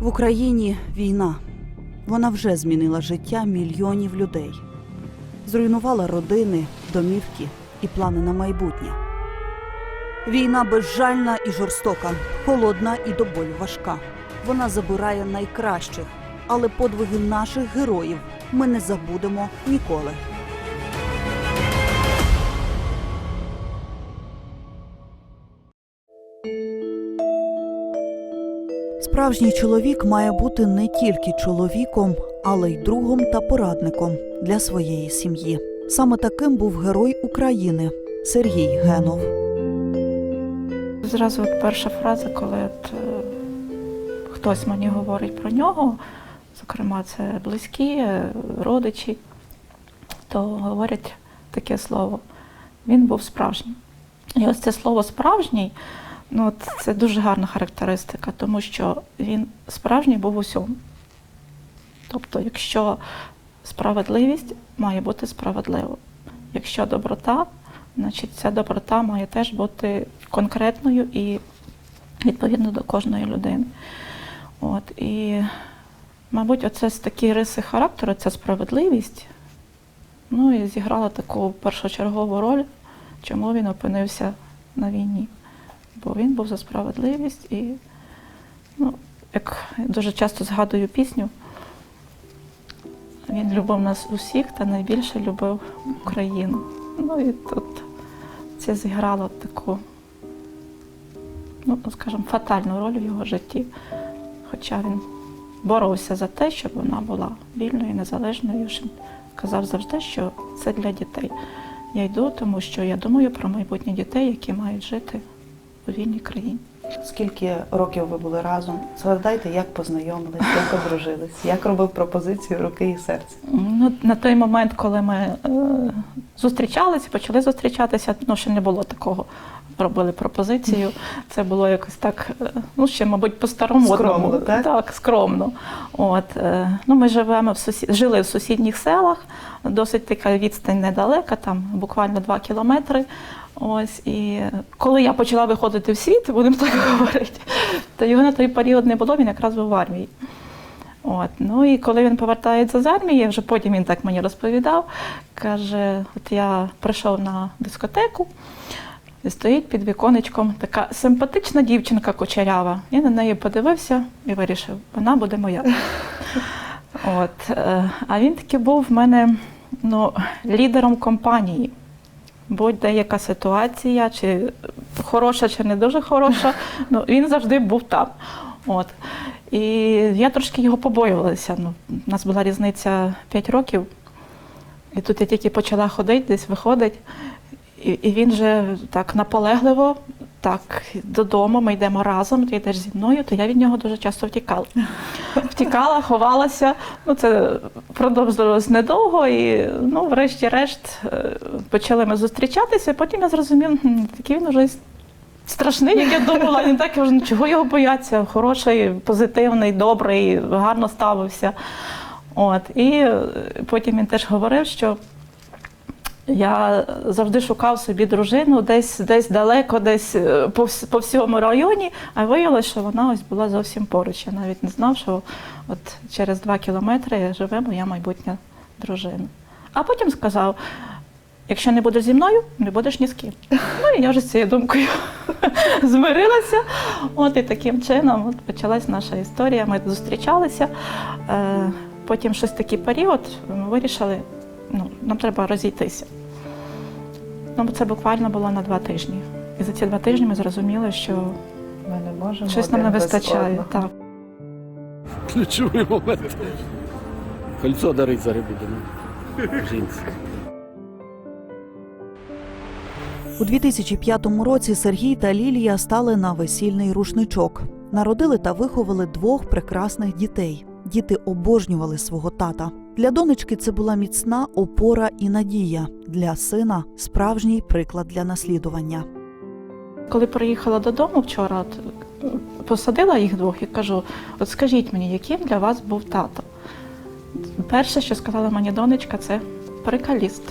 В Україні війна. Вона вже змінила життя мільйонів людей, зруйнувала родини, домівки і плани на майбутнє. Війна безжальна і жорстока, холодна і до болю важка. Вона забирає найкращих, але подвиги наших героїв ми не забудемо ніколи. Справжній чоловік має бути не тільки чоловіком, але й другом та порадником для своєї сім'ї. Саме таким був герой України Сергій Генов. Зразу от перша фраза, коли от, е, хтось мені говорить про нього, зокрема, це близькі, е, родичі, то говорять таке слово. Він був справжній. І ось це слово справжній, ну от це дуже гарна характеристика, тому що він справжній був у всьому. Тобто, якщо справедливість має бути справедливою. Якщо доброта, значить ця доброта має теж бути конкретною і відповідно до кожної людини. От, і, мабуть, оце з такі риси характеру, ця справедливість, ну і зіграла таку першочергову роль, чому він опинився на війні. Бо він був за справедливість і, ну, як дуже часто згадую пісню, він любив нас усіх та найбільше любив Україну. Ну і тут це зіграло таку, ну, скажімо, фатальну роль в його житті. Хоча він боровся за те, щоб вона була вільною, незалежною. що Казав завжди, що це для дітей. Я йду, тому що я думаю про майбутнє дітей, які мають жити у вільній країні. Скільки років ви були разом? Згадайте, як познайомились, як одружились, як робив пропозицію руки і серця. Ну, на той момент, коли ми е, зустрічалися, почали зустрічатися, ну ще не було такого. Робили пропозицію. Це було якось так, е, ну ще, мабуть, по-старому. Скромно, так? Так, скромно. От, е, ну, ми живемо в сусі... жили в сусідніх селах, досить така відстань недалека, там буквально два кілометри. Ось і коли я почала виходити в світ, будемо так говорити, то його на той період не було, він якраз був в армії. От. Ну і коли він повертається з армії, вже потім він так мені розповідав, каже: от я прийшов на дискотеку, і стоїть під віконечком така симпатична дівчинка кучерява. Я на неї подивився і вирішив, вона буде моя. От. е, А він таки був в мене ну, лідером компанії. Будь-де яка ситуація, чи хороша, чи не дуже хороша, ну, він завжди був там. От. І я трошки його побоювалася. Ну, у нас була різниця 5 років, і тут я тільки почала ходити, десь виходить, і, і він же так наполегливо, так, додому, ми йдемо разом, ти йдеш зі мною, то я від нього дуже часто втікала. Втікала, ховалася. Ну, це продовжувалось недовго, і ну, врешті-решт е, почали ми зустрічатися, потім я зрозуміла, «Хм, такий він уже страшний, як я думала. Він так я вже чого його бояться. Хороший, позитивний, добрий, гарно ставився. От. І потім він теж говорив, що я завжди шукав собі дружину десь, десь далеко, десь е, по, по всьому районі, а виявилося, що вона ось була зовсім поруч. Я навіть не знав, що от через два кілометри живе моя майбутня дружина. А потім сказав: якщо не будеш зі мною, не будеш ні з ким. Ну і я вже з цією думкою змирилася. От і таким чином от почалась наша історія. Ми зустрічалися. Е, Потім щось такий період ми вирішили, ну, нам треба розійтися. Ну, це буквально було на два тижні. І за ці два тижні ми зрозуміли, що Ми не можемо. щось нам не вистачає. Так. Ключовий момент. Кольцо дарить за рибу жінці. У 2005 році Сергій та Лілія стали на весільний рушничок. Народили та виховали двох прекрасних дітей. Діти обожнювали свого тата. Для донечки це була міцна опора і надія. Для сина справжній приклад для наслідування. Коли приїхала додому вчора, посадила їх двох і кажу: от скажіть мені, яким для вас був тато? Перше, що сказала мені донечка, це прикаліст.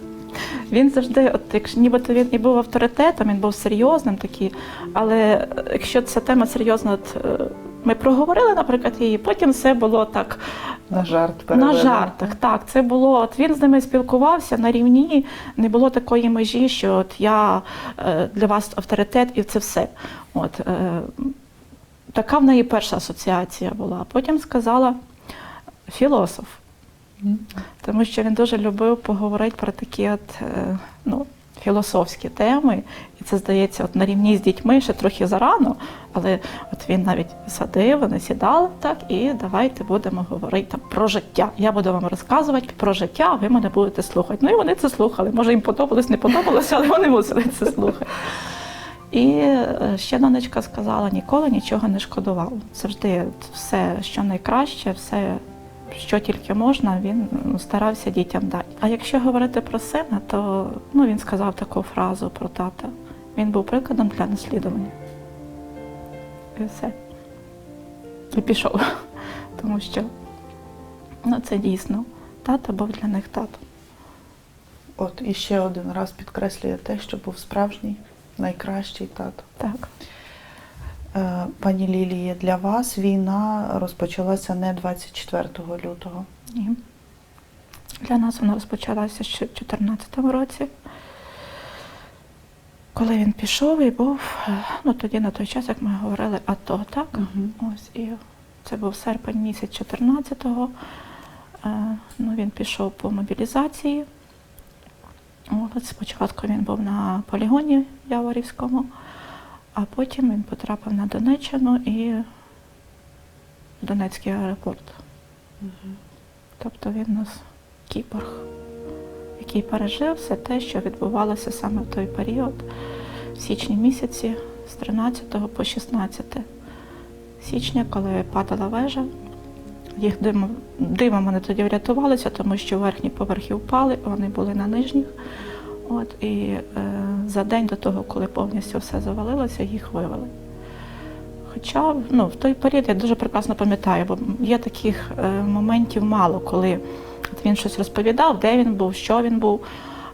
Він завжди, от якщо нібито він і був авторитетом, він був серйозним такий, але якщо ця тема серйозна от, е, Ми проговорили, наприклад, її, потім все було так На жарт на жартах. Так, це було. От він з ними спілкувався на рівні, не було такої межі, що от я е, для вас авторитет і це все. От, е, така в неї перша асоціація була. Потім сказала філософ. Тому що він дуже любив поговорити про такі от, е, філософські теми. І це здається, от на рівні з дітьми ще трохи зарано, але от він навіть садив, вони сідали так, і давайте будемо говорити про життя. Я буду вам розказувати про життя, а ви мене будете слухати. Ну і вони це слухали. Може, їм подобалось, не подобалося, але вони мусили це слухати. І е, ще донечка сказала, ніколи нічого не шкодував. Завжди все, що найкраще, все, що тільки можна, він старався дітям дати. А якщо говорити про сина, то ну, він сказав таку фразу про тата. Він був прикладом для наслідування. І все. І пішов. Тому що ну, це дійсно тато був для них тато. От і ще один раз підкреслює те, що був справжній, найкращий тато. Так. Е, Пані Лілії, для вас війна розпочалася не 24 лютого. Ні. Для нас вона розпочалася ще в 2014 році. Коли він пішов і був, е, ну тоді на той час, як ми говорили, АТО, так? Ось і це був серпень місяць 14-го. Е, Ну, він пішов по мобілізації. От, спочатку він був на полігоні Яворівському, а потім він потрапив на Донеччину і в Донецький аеропорт. Тобто він у нас кіборг, який пережив все те, що відбувалося саме в той період, в січні місяці, з 13 по 16 січня, коли падала вежа. Їх димом, димом вони тоді врятувалися, тому що верхні поверхи впали, вони були на нижніх. От, і е, за день до того, коли повністю все завалилося, їх вивели. Хоча ну, в той період я дуже прекрасно пам'ятаю, бо є таких е, моментів мало, коли він щось розповідав, де він був, що він був.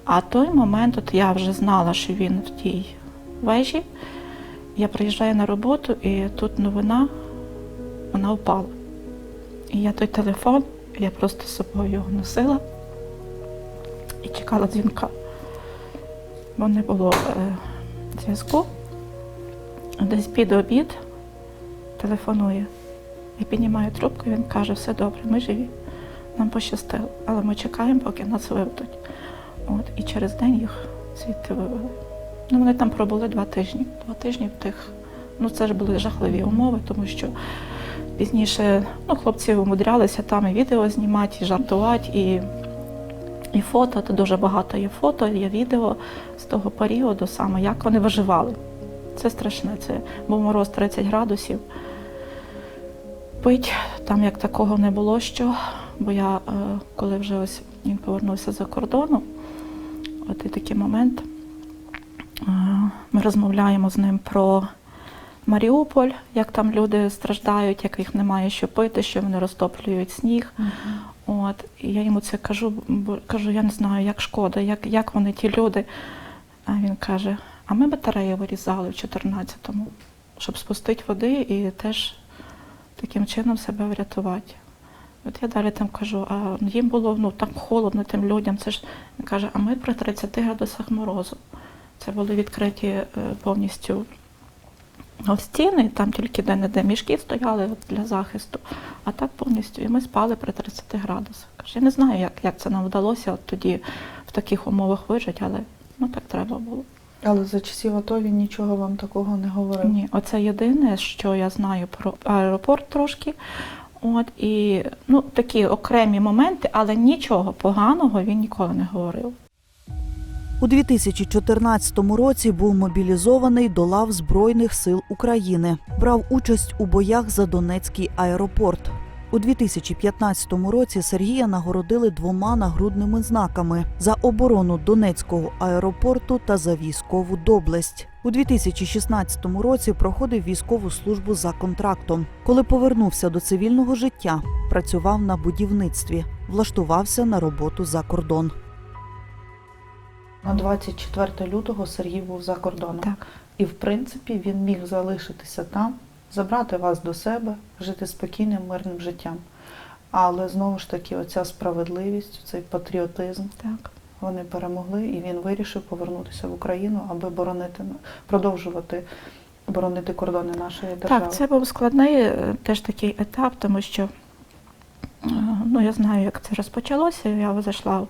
А той момент, от я вже знала, що він в тій вежі. Я приїжджаю на роботу, і тут новина, вона впала. І я той телефон, я просто з собою його носила і чекала дзвінка. Бо не було е, зв'язку. Десь під обід телефонує. Я піднімаю трубку, і він каже, все добре, ми живі. Нам пощастило, але ми чекаємо, поки нас виведуть. От, і через день їх звідти вивели. Ну, вони там пробули два тижні. Два тижні в тих. Ну, це ж були жахливі умови, тому що пізніше ну, хлопці умудрялися там і відео знімати, і жартувати, і, і фото. Тут дуже багато є фото, є відео з того періоду, саме як вони виживали. Це страшне. Це був мороз 30 градусів. Пить там як такого не було що, бо я, е, коли вже ось він повернувся за кордону, от і такий момент, е, ми розмовляємо з ним про Маріуполь, як там люди страждають, як їх немає що пити, що вони розтоплюють сніг. От, і я йому це кажу, бо кажу, я не знаю, як шкода, як, як вони ті люди. А він каже: а ми батареї вирізали в 14-му, щоб спустити води і теж таким чином себе врятувати. От я далі там кажу, а їм було ну, так холодно тим людям. Це ж каже, а ми при 30 градусах морозу. Це були відкриті е, повністю стіни, там тільки де-не-де мішки стояли для захисту, а так повністю. І ми спали при 30 градусах. Я не знаю, як, як це нам вдалося от тоді в таких умовах вижити, але ну так треба було. Але за часів АТО він нічого вам такого не говорив. Ні, оце єдине, що я знаю про аеропорт трошки. От і ну такі окремі моменти, але нічого поганого він ніколи не говорив. У 2014 році був мобілізований до лав Збройних сил України. Брав участь у боях за Донецький аеропорт. У 2015 році Сергія нагородили двома нагрудними знаками за оборону Донецького аеропорту та за військову доблесть. У 2016 році проходив військову службу за контрактом. Коли повернувся до цивільного життя, працював на будівництві, влаштувався на роботу за кордон. На 24 лютого Сергій був за кордоном. Так. І в принципі він міг залишитися там забрати вас до себе, жити спокійним, мирним життям. Але знову ж таки, оця справедливість, цей патріотизм, Так. вони перемогли, і він вирішив повернутися в Україну, аби боронити продовжувати боронити кордони нашої держави. Так, це був складний е, теж такий етап, тому що е, ну, я знаю, як це розпочалося. Я зайшла в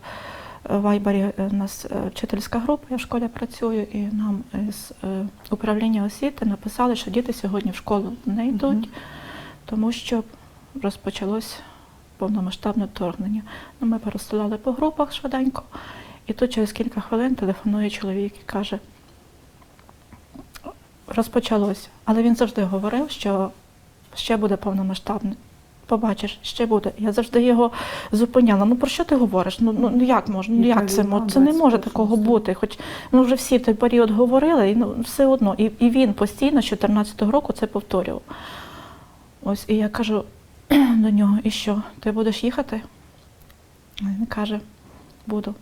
Вайбері, е, у нас е, вчительська група, я в школі працюю, і нам з е, управління освіти написали, що діти сьогодні в школу не йдуть, тому що розпочалось повномасштабне вторгнення. Ну, ми порозсилали по групах швиденько, і тут через кілька хвилин телефонує чоловік і каже, розпочалось. Але він завжди говорив, що ще буде повномасштабне. Побачиш, ще буде. Я завжди його зупиняла. Ну про що ти говориш? Ну, ну ну, як можна? Ну як це може? Це не може такого бути. Хоч ну вже всі в той період говорили, і ну все одно. І, і він постійно з 14-го року це повторював. Ось і я кажу до нього: і що? Ти будеш їхати? Він каже, буду.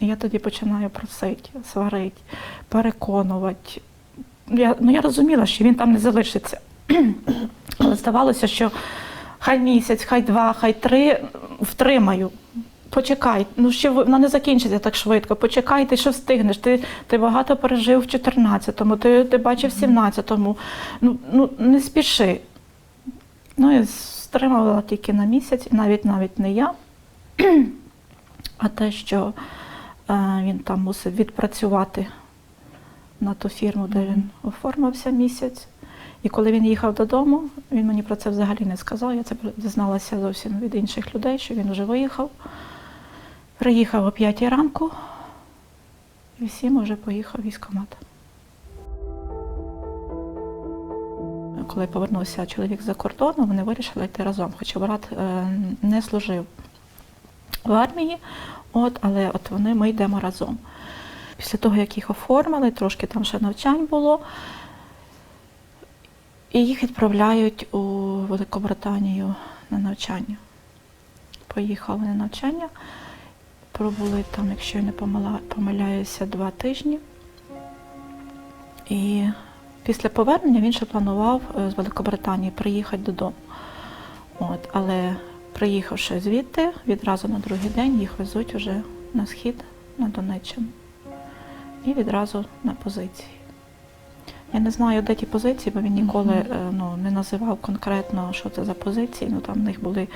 І я тоді починаю просити, сварити, переконувати. Я, ну, я розуміла, що він там не залишиться. Але здавалося, що хай місяць, хай два, хай три втримаю. Почекай, ну ще вона не закінчиться так швидко. Почекай, ти що встигнеш. Ти, ти багато пережив в 14-му, ти, ти бачив в 17-му. Ну, ну не спіши. Ну і стримувала тільки на місяць, і навіть навіть не я, а те, що е, він там мусив відпрацювати на ту фірму, де він оформився місяць. І коли він їхав додому, він мені про це взагалі не сказав. Я це дізналася зовсім від інших людей, що він вже виїхав. Приїхав о 5 ранку, і всім вже поїхав в військкомат. Коли повернувся чоловік за кордону, вони вирішили йти разом, хоча брат е, не служив в армії, от, але от вони ми йдемо разом. Після того, як їх оформили, трошки там ще навчань було, і їх відправляють у Великобританію на навчання. Поїхали на навчання, пробули там, якщо я не помиляюся, два тижні. І після повернення він ще планував е, з Великобританії приїхати додому. От, але приїхавши звідти, відразу на другий день їх везуть уже на схід, на Донеччину. І відразу на позиції. Я не знаю, де ті позиції, бо він ніколи е, ну, не називав конкретно, що це за позиції. Ну там в них були,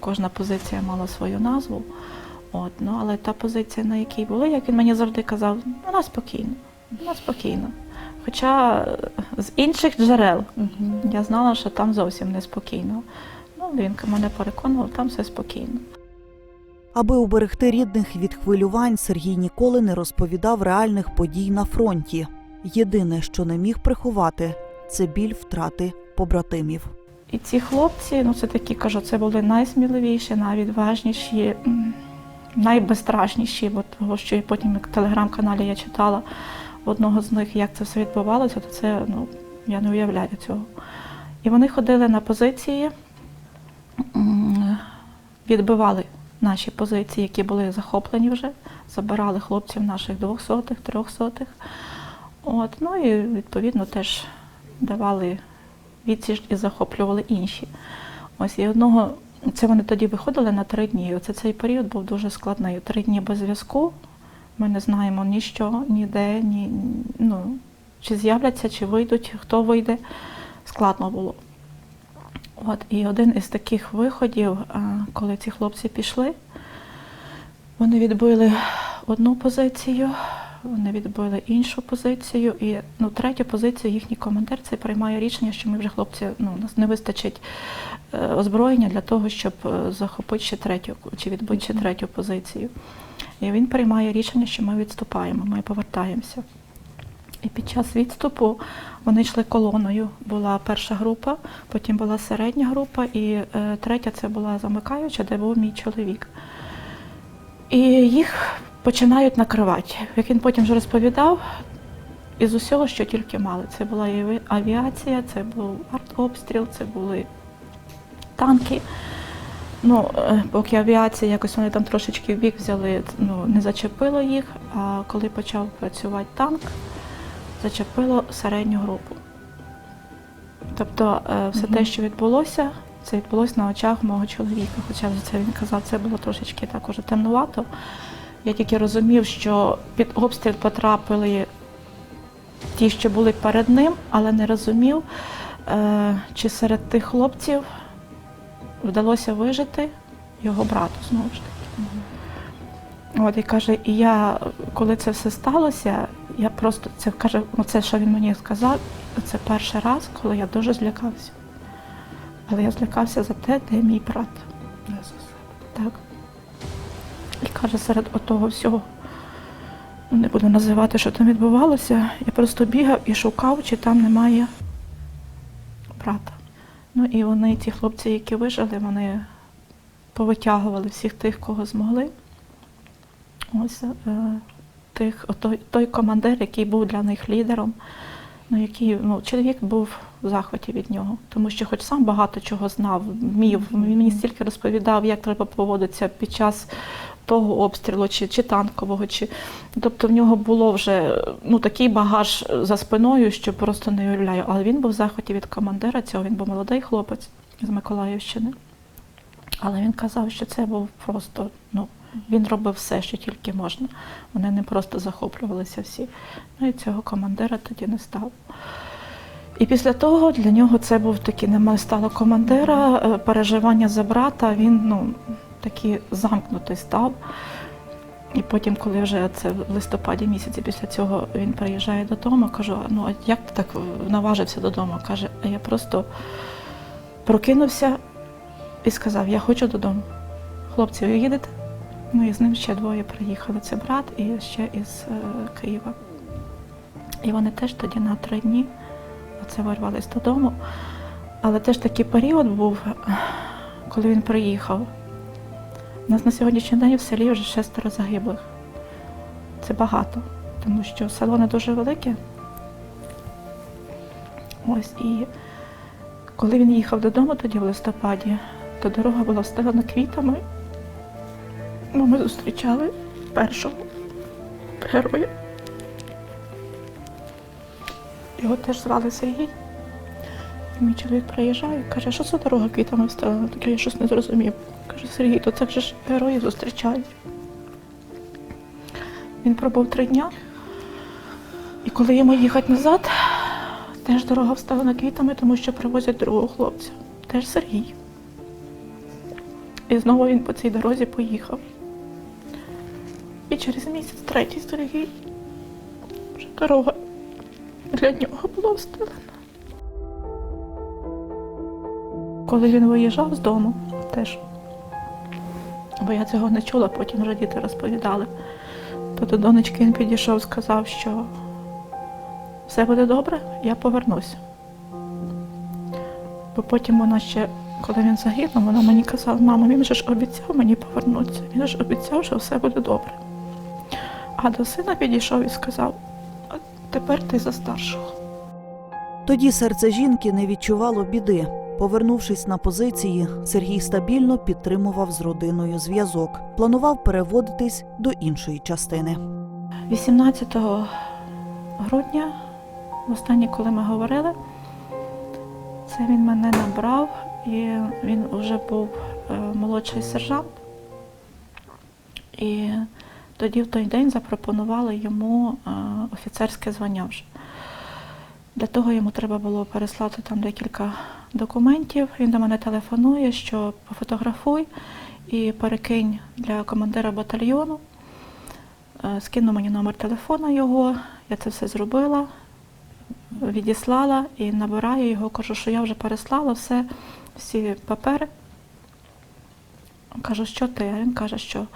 кожна позиція мала свою назву. От, ну, але та позиція, на якій були, як він мені завжди казав, вона спокійна, вона спокійна. Хоча е, з інших джерел Мгм. я знала, що там зовсім неспокійно. Ну, він мене переконував, там все спокійно. Аби уберегти рідних від хвилювань, Сергій ніколи не розповідав реальних подій на фронті. Єдине, що не міг приховати, це біль втрати побратимів. І ці хлопці, ну це такі кажу, це були найсміливіші, найвідважніші, найбезстрашніші, бо того, що потім в телеграм-каналі я читала одного з них, як це все відбувалося, то це ну, я не уявляю цього. І вони ходили на позиції, відбивали наші позиції, які були захоплені вже, забирали хлопців наших двохсотих, трьохсотих. От, ну і відповідно теж давали відсіч і захоплювали інші. Ось і одного, це вони тоді виходили на три дні. Оце цей період був дуже складний. Три дні без зв'язку. Ми не знаємо ні що, ніде, ні ну, чи з'являться, чи вийдуть, хто вийде. Складно було. От, і один із таких виходів, коли ці хлопці пішли, вони відбили одну позицію, вони відбили іншу позицію, і ну, третю позицію їхній командир це приймає рішення, що ми вже хлопці, ну, у нас не вистачить е, озброєння для того, щоб е, захопити ще третю чи відбити ще третю позицію. І він приймає рішення, що ми відступаємо, ми повертаємося. І під час відступу вони йшли колоною. Була перша група, потім була середня група, і е, третя це була замикаюча, де був мій чоловік. І їх починають накривати. Як він потім вже розповідав, із усього, що тільки мали. Це була і авіація, це був артобстріл, це були танки. Ну, е, поки авіація, якось вони там трошечки в бік взяли, ну, не зачепило їх, а коли почав працювати танк, зачепило середню групу. Тобто е, все те, що відбулося, це відбулося на очах мого чоловіка. Хоча це він казав, це було трошечки так уже темнувато. Я тільки розумів, що під обстріл потрапили ті, що були перед ним, але не розумів, е, чи серед тих хлопців вдалося вижити його брату знову ж таки. От і каже, і я, коли це все сталося, я просто це каже, ну це, що він мені сказав, це перший раз, коли я дуже злякався. Але я злякався за те, де мій брат. Не за себе. Так. І каже, серед отого всього, ну, не буду називати, що там відбувалося, я просто бігав і шукав, чи там немає брата. Ну і вони, ті хлопці, які вижили, вони повитягували всіх тих, кого змогли. Ось е, тих, той, той командир, який був для них лідером, ну, який, ну, чоловік був в захваті від нього, тому що хоч сам багато чого знав, вмів, він мені стільки розповідав, як треба поводитися під час того обстрілу, чи, чи танкового, чи тобто в нього було вже ну, такий багаж за спиною, що просто не уявляю. Але він був в захваті від командира цього, він був молодий хлопець з Миколаївщини. Але він казав, що це був просто, ну, він робив все, що тільки можна. Вони не просто захоплювалися всі. Ну і цього командира тоді не стало. І після того для нього це був такий немає стало командира, е, переживання за брата, він ну, такий замкнутий став. І потім, коли вже це в листопаді місяці після цього він приїжджає додому, кажу, ну а як ти так наважився додому? Каже, а я просто прокинувся і сказав, я хочу додому. Хлопці, ви їдете? Ну і з ним ще двоє приїхали. Це брат і ще із е, Києва. І вони теж тоді на три дні оце вирвались додому. Але теж такий період був, коли він приїхав. У нас на сьогоднішній день в селі вже шестеро загиблих. Це багато, тому що село не дуже велике. Ось і коли він їхав додому тоді в листопаді, то дорога була встелена квітами. Ну, ми зустрічали першого героя. Його теж звали Сергій. Мій чоловік приїжджає, і каже, що це дорога квітами встелена? Так я щось не зрозумів. Каже, Сергій, то це вже ж герої зустрічають. Він пробув три дня. І коли йому їхати назад, теж дорога встелена квітами, тому що привозять другого хлопця. Теж Сергій. І знову він по цій дорозі поїхав. І через місяць третій Сергій. Вже дорога для нього була встелена. Коли він виїжджав з дому, теж, бо я цього не чула, потім вже діти розповідали, то до донечки він підійшов, сказав, що все буде добре, я повернуся. Бо потім вона ще, коли він загинув, вона мені казала, мамо, він же ж обіцяв мені повернутися, він ж обіцяв, що все буде добре. А до сина підійшов і сказав, тепер ти за старшого. Тоді серце жінки не відчувало біди. Повернувшись на позиції, Сергій стабільно підтримував з родиною зв'язок, планував переводитись до іншої частини. 18 грудня, останнє, коли ми говорили, це він мене набрав, і він вже був е, молодший сержант. І тоді в той день запропонували йому е, офіцерське звання вже. Для того йому треба було переслати там декілька документів. Він до мене телефонує, що пофотографуй і перекинь для командира батальйону. Е, Скинув мені номер телефона його, я це все зробила, відіслала і набираю його, кажу, що я вже переслала все, всі папери. Кажу, що ти? Він каже, що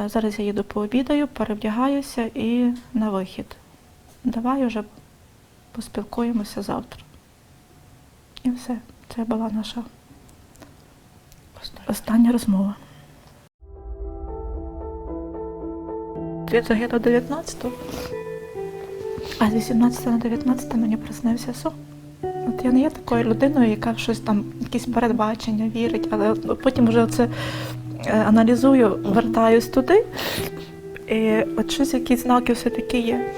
«Е, зараз я їду пообідаю, перевдягаюся і на вихід. Давай вже поспілкуємося завтра. І все. Це була наша остання розмова. Він загинув 19-го, а з 18 на 19 мені приснився сон. От я не є такою людиною, яка в щось там, якісь передбачення вірить, але потім вже це е, аналізую, вертаюсь туди. І от щось, якісь знаки все-таки є.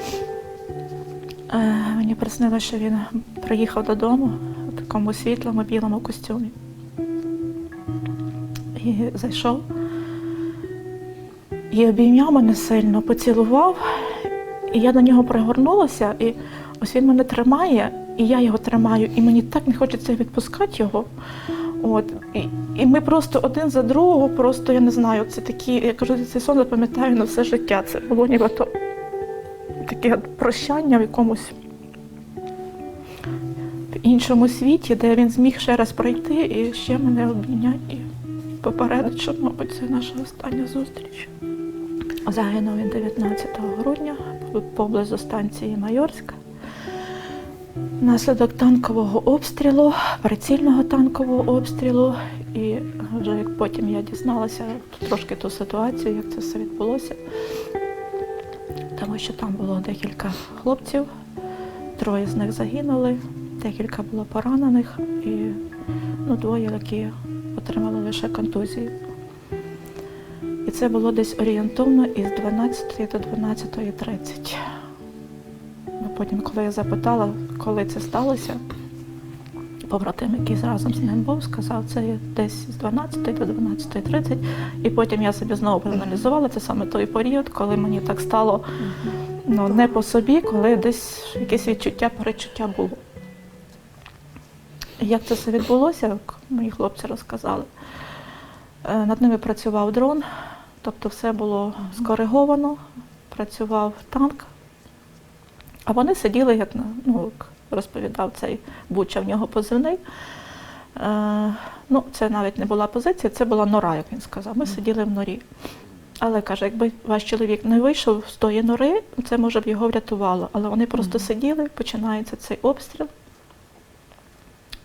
Е, Мені приснилося, що він приїхав додому такому світлому білому костюмі. І зайшов і обійняв мене сильно, поцілував, і я до нього пригорнулася, і ось він мене тримає, і я його тримаю, і мені так не хочеться відпускати його. От, і, і ми просто один за другого, просто я не знаю, це такі, я кажу, цей сон запам'ятаю на все життя. Це було нібито таке прощання в якомусь іншому світі, де він зміг ще раз пройти і ще мене обійняти і попередити, що, мабуть, це наша остання зустріч. Загинув він 19 грудня поблизу станції Майорська. Внаслідок танкового обстрілу, прицільного танкового обстрілу. І вже як потім я дізналася трошки ту ситуацію, як це все відбулося. Тому що там було декілька хлопців, троє з них загинули, декілька було поранених і ну, двоє, які отримали лише контузії. І це було десь орієнтовно із 12 до 12.30. Ну, Потім, коли я запитала, коли це сталося, побратим, який разом з ним був, сказав, це десь з 12 до 12.30. І потім я собі знову проаналізувала, це саме той період, коли мені так стало ну, не по собі, коли десь якесь відчуття, перечуття було. Як це все відбулося, як мої хлопці розказали. Е, Над ними працював дрон, тобто все було скориговано, працював танк. А вони сиділи, як ну, розповідав цей Буча, в нього позивний. Е, ну, це навіть не була позиція, це була нора, як він сказав. Ми сиділи в норі. Але каже, якби ваш чоловік не вийшов з тої нори, це може б його врятувало. Але вони просто сиділи, починається цей обстріл.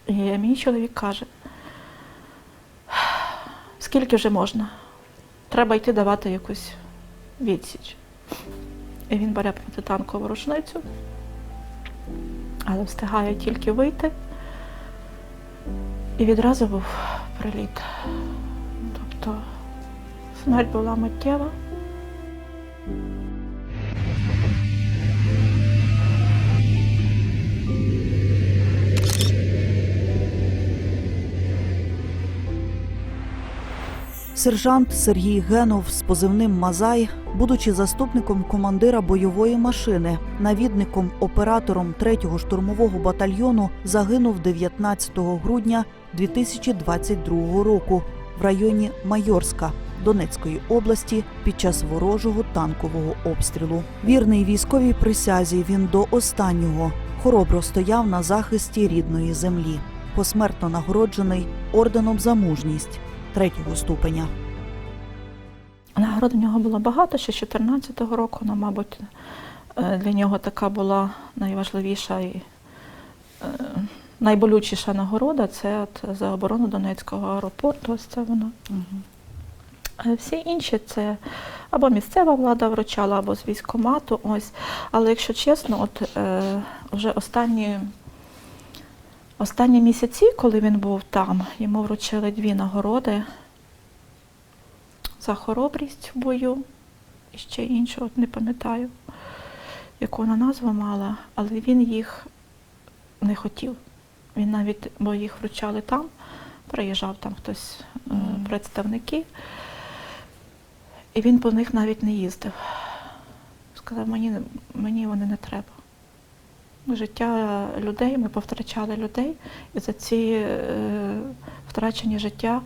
І мій чоловік каже, скільки вже можна? Треба йти давати якусь відсіч. І він бере протитанкову рушницю, але встигає тільки вийти. І відразу був приліт. Тобто смерть була миттєва. Сержант Сергій Генов з позивним Мазай, будучи заступником командира бойової машини, навідником оператором 3-го штурмового батальйону, загинув 19 грудня 2022 року в районі Майорська Донецької області під час ворожого танкового обстрілу. Вірний військовій присязі він до останнього хоробро стояв на захисті рідної землі, посмертно нагороджений орденом за мужність третього ступеня. Нагород у нього було багато, ще з 14-го року, ну, мабуть, е, для нього така була найважливіша і е, найболючіша нагорода це от за оборону Донецького аеропорту. Ось це воно. Е, Всі інші це або місцева влада вручала, або з військкомату. Ось. Але якщо чесно, от е, вже останні, останні місяці, коли він був там, йому вручили дві нагороди за хоробрість в бою. І ще іншу, от не пам'ятаю, яку вона назву мала, але він їх не хотів. Він навіть, бо їх вручали там, приїжджав там хтось, Мгм. представники, і він по них навіть не їздив. Сказав, мені, мені вони не треба. Життя людей, ми повтрачали людей, і за ці е, втрачені життя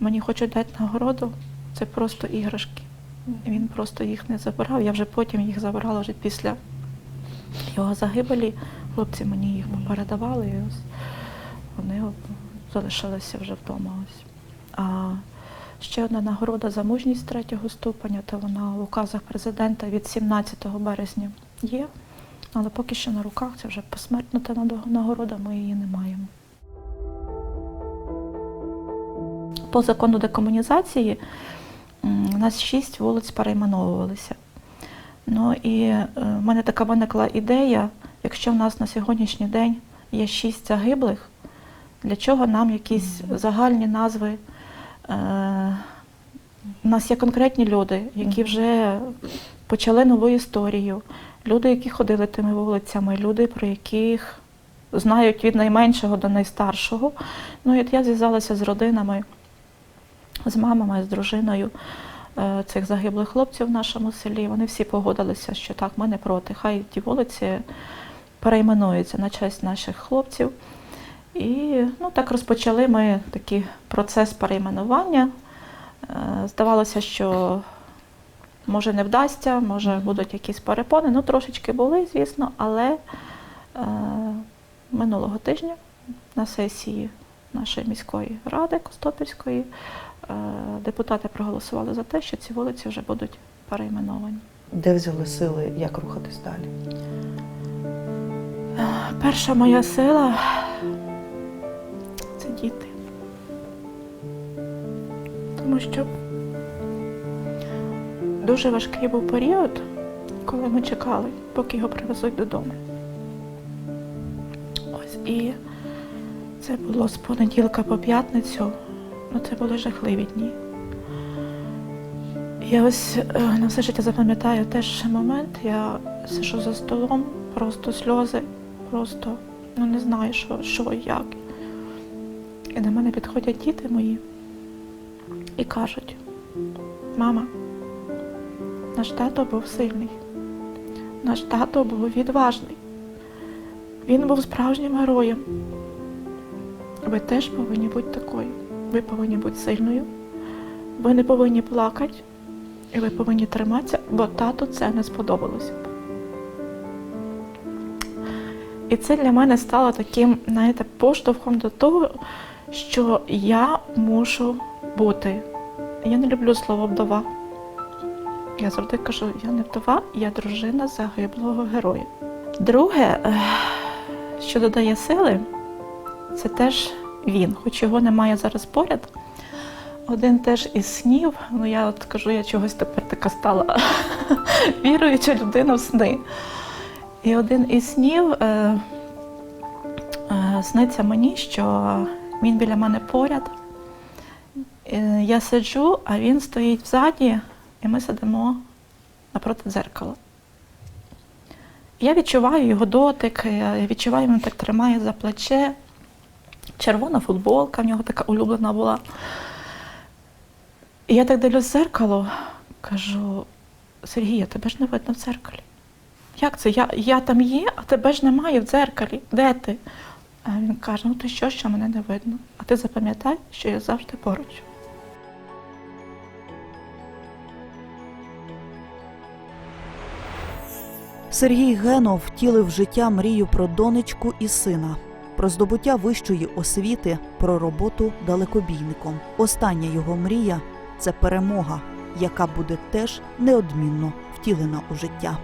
мені хочуть дати нагороду. Це просто іграшки. Він просто їх не забирав. Я вже потім їх забирала вже після його загибелі. Хлопці мені їх передавали, і ось вони залишилися вже вдома. Ось. А ще одна нагорода за мужність третього ступеня, то вона в указах президента від 17 березня є. Але поки що на руках це вже посмертна та нагорода, ми її не маємо. По закону декомунізації у нас шість вулиць перейменовувалися. Ну і е, в мене така виникла ідея, якщо в нас на сьогоднішній день є шість загиблих, для чого нам якісь загальні назви? Е, у нас є конкретні люди, які вже почали нову історію, люди, які ходили тими вулицями, люди, про яких знають від найменшого до найстаршого. Ну от я зв'язалася з родинами, з мамами, з дружиною е, цих загиблих хлопців в нашому селі. Вони всі погодилися, що так, ми не проти. Хай ті вулиці перейменуються на честь наших хлопців. І ну, так розпочали ми такий процес перейменування. Е, Здавалося, що може не вдасться, може будуть якісь перепони. Ну, трошечки були, звісно, але е, минулого тижня на сесії нашої міської ради Костопільської е, депутати проголосували за те, що ці вулиці вже будуть перейменовані. Де взяли сили, як рухатись далі? Перша моя сила це діти. Тому що дуже важкий був період, коли ми чекали, поки його привезуть додому. Ось і це було з понеділка по п'ятницю, ну це були жахливі дні. Я ось е, на все життя запам'ятаю теж момент, я сижу за столом, просто сльози, просто ну не знаю, що, що і як. І до мене підходять діти мої і кажуть: мама, наш тато був сильний, наш тато був відважний. Він був справжнім героєм. Ви теж повинні бути такою. Ви повинні бути сильною. Ви не повинні плакати, і ви повинні триматися, бо тату це не сподобалося. б. І це для мене стало таким, знаєте, поштовхом до того, що я мушу бути. Я не люблю слово вдова. Я завжди кажу, я не вдова, я дружина загиблого героя. Друге, що додає сили, це теж він, хоч його немає зараз поряд. Один теж із снів, ну я от кажу, я чогось тепер така стала віруюча людина в сни. І один із снів е, е, сниться мені, що він біля мене поряд. Е, я сиджу, а він стоїть взаді, і ми сидимо напроти дзеркала. Я відчуваю його дотик, я відчуваю, він так тримає за плече. Червона футболка в нього така улюблена була. І я так дивлюсь в зеркало, кажу, Сергія, тебе ж не видно в дзеркалі. Як це? Я, я там є, а тебе ж немає в дзеркалі. Де ти? А він каже: ну ти що, що мене не видно? А ти запам'ятай, що я завжди поруч. Сергій Генов втілив життя мрію про донечку і сина, про здобуття вищої освіти, про роботу далекобійником. Остання його мрія це перемога, яка буде теж неодмінно втілена у життя.